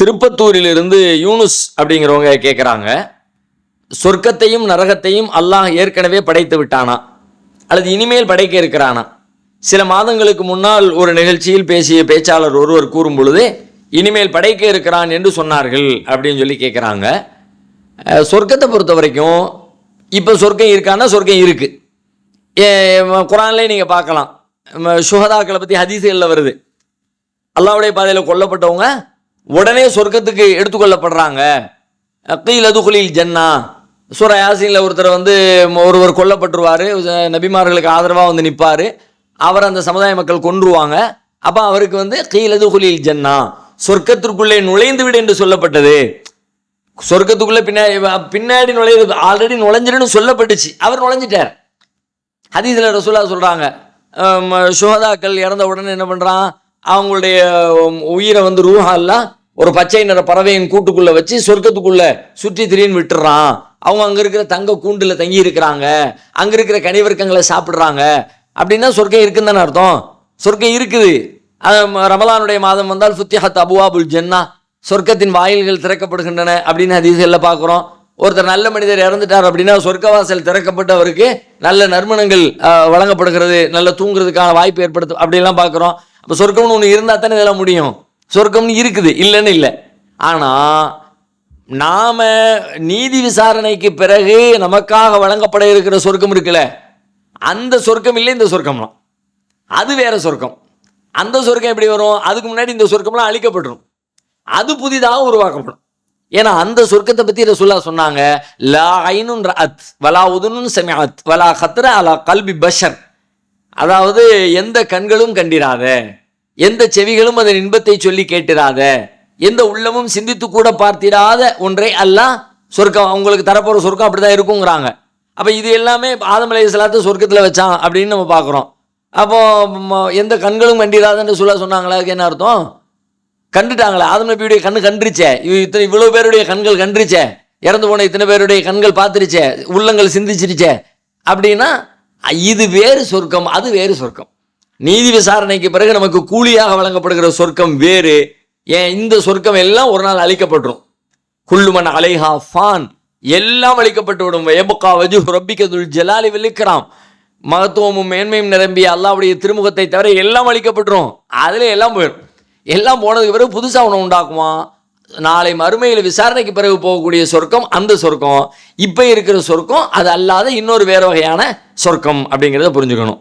திருப்பத்தூரிலிருந்து யூனுஸ் அப்படிங்கிறவங்க கேட்குறாங்க சொர்க்கத்தையும் நரகத்தையும் அல்லாஹ் ஏற்கனவே படைத்து விட்டானா? அல்லது இனிமேல் படைக்க இருக்கிறானா? சில மாதங்களுக்கு முன்னால் ஒரு நிகழ்ச்சியில் பேசிய பேச்சாளர் ஒருவர் கூறும் பொழுது இனிமேல் படைக்க இருக்கிறான் என்று சொன்னார்கள் அப்படின்னு சொல்லி கேட்குறாங்க சொர்க்கத்தை பொறுத்த வரைக்கும் இப்போ சொர்க்கம் இருக்கான்னா சொர்க்கம் இருக்குது குரான்லேயே நீங்கள் பார்க்கலாம். சுகதாக்களை சுஹதாக்களை பற்றி ஹதீசுகளில் வருது. அல்லாவுடைய பாதையில் கொல்லப்பட்டவங்க உடனே சொர்க்கத்துக்கு எடுத்துக்கொள்ளப்படுறாங்க. கீழ் அதுகுலில் ஜன்னா. சூர யாசினில் ஒருத்தர் வந்து ஒருவர் கொல்லப்பட்டுருவார். நபிமார்களுக்கு ஆதரவாக வந்து நிற்பார் அவர் அந்த சமுதாய மக்கள் கொன்றுவாங்க. அப்போ அவருக்கு வந்து கீழ் அதுகுலில் ஜன்னா. சொர்க்கத்திற்குள்ளே நுழைந்து விடு என்று சொல்லப்பட்டது. சொர்க்கத்துக்குள்ளே பின்னாடி பின்னாடி நுழையுது ஆல்ரெடி நுழைஞ்சிருன்னு சொல்லப்பட்டுச்சு. அவர் நுழைஞ்சிட்டார். ஹதீஸில் ரசூலா சொல்கிறாங்க சுகதாக்கள் இறந்த உடனே என்ன பண்ணுறான் அவங்களுடைய உயிரை வந்து ரூஹா ஒரு பச்சை நிற பறவையின் கூட்டுக்குள்ளே வச்சு சொர்க்கத்துக்குள்ளே சுற்றி திரின்னு விட்டுறான். அவங்க அங்கே இருக்கிற தங்க கூண்டில் தங்கி இருக்கிறாங்க. அங்கே இருக்கிற கனிவர்க்கங்களை சாப்பிட்றாங்க. அப்படின்னா சொர்க்கம் இருக்குன்னு தானே அர்த்தம்? சொர்க்கம் இருக்குது. ரமலானுடைய மாதம் வந்தால் ஃபுத்திஹத் அபுவாபுல் ஜென்னா. சொர்க்கத்தின் வாயில்கள் திறக்கப்படுகின்றன அப்படின்னு ஹதீஸ்களில் பார்க்குறோம். ஒருத்தர் நல்ல மனிதர் இறந்துட்டார் அப்படின்னா சொர்க்கவாசல் திறக்கப்பட்டு அவருக்கு நல்ல நறுமணங்கள் வழங்கப்படுகிறது நல்ல தூங்குறதுக்கான வாய்ப்பு ஏற்படுத்தும் அப்படிலாம் பார்க்குறோம். அப்போ சொர்க்கம்னு ஒன்று இருந்தால் தானே இதெல்லாம் முடியும். சொர்க்கம்னு இருக்குது இல்லைன்னு இல்லை. ஆனால் நாம் நீதி விசாரணைக்கு பிறகு நமக்காக வழங்கப்பட இருக்கிற சொர்க்கம் இருக்குல்ல அந்த சொர்க்கம் இல்லை இந்த சொர்க்கம்லாம். அது வேறு சொர்க்கம். அந்த சொர்க்கம் எப்படி வரும்? அதுக்கு முன்னாடி இந்த சொர்க்கம்லாம் அழிக்கப்பட்டுரும். அது புதிதாக உருவாக்கப்படும். ஏன்னா அந்த சொர்க்கத்தை பற்றி ரசுல்லா சொன்னாங்க லா ஐனுன் அத் வலா உதுன்னு செமி அத் வலா ஹத்ர அலா கல்பி பஷர். அதாவது எந்த கண்களும் கண்டிராத எந்த செவிகளும் அதன் இன்பத்தை சொல்லி கேட்டிராத எந்த உள்ளமும் சிந்தித்து கூட பார்த்திடாத ஒன்றை அல்லாஹ் சொர்க்கம் அவங்களுக்கு தரப்போகிற சொர்க்கம் அப்படிதான் இருக்குங்கிறாங்க. அப்போ இது எல்லாமே ஆதம் அலைஹி சொர்க்கத்தில் சொர்க்கத்துல வச்சான் அப்படின்னு நம்ம பார்க்குறோம். அப்போ எந்த கண்களும் கண்டிராதன்னு சொல்ல சொன்னாங்களா? அதுக்கு என்ன அர்த்தம்? கண்டுட்டாங்களே? ஆதம் நபியுடைய கண்ணு கண்டுருச்சே இவ- இத்தனை இவ்வளோ பேருடைய கண்கள் கண்டுருச்சே இறந்து போன இத்தனை பேருடைய கண்கள் பார்த்துருச்சே. உள்ளங்கள் சிந்திச்சிருச்சே. அப்படின்னா இது வேறு சொர்க்கம் அது வேறு சொர்க்கம். நீதி விசாரணைக்கு பிறகு நமக்கு கூலியாக வழங்கப்படுகிற சொர்க்கம் வேறு. ஏன்? இந்த சொர்க்கம் எல்லாம் ஒரு நாள் அழிக்கப்பட்டுரும். குள்ளுமன் அலைஹா ஃபான். எல்லாம் அழிக்கப்பட்டு விடும். எபுக்கா வஜு ரப்பிக்கதுல் ஜலாலி விழிக்கிறான் மகத்துவமும் மேன்மையும் நிரம்பிய அல்லாவுடைய திருமுகத்தை தவிர எல்லாம் அழிக்கப்பட்டுரும். அதில் எல்லாம் போயிடும் எல்லாம் போனதுக்கு பிறகு புதுசாக ஒன்று உண்டாக்குவான் நாளை மறுமையில் விசாரணைக்கு பிறகு போகக்கூடிய சொர்க்கம் அந்த சொர்க்கம். இப்போ இருக்கிற சொர்க்கம் அது அல்லாத இன்னொரு வேறு வகையான சொர்க்கம் அப்படிங்கிறத புரிஞ்சுக்கணும்.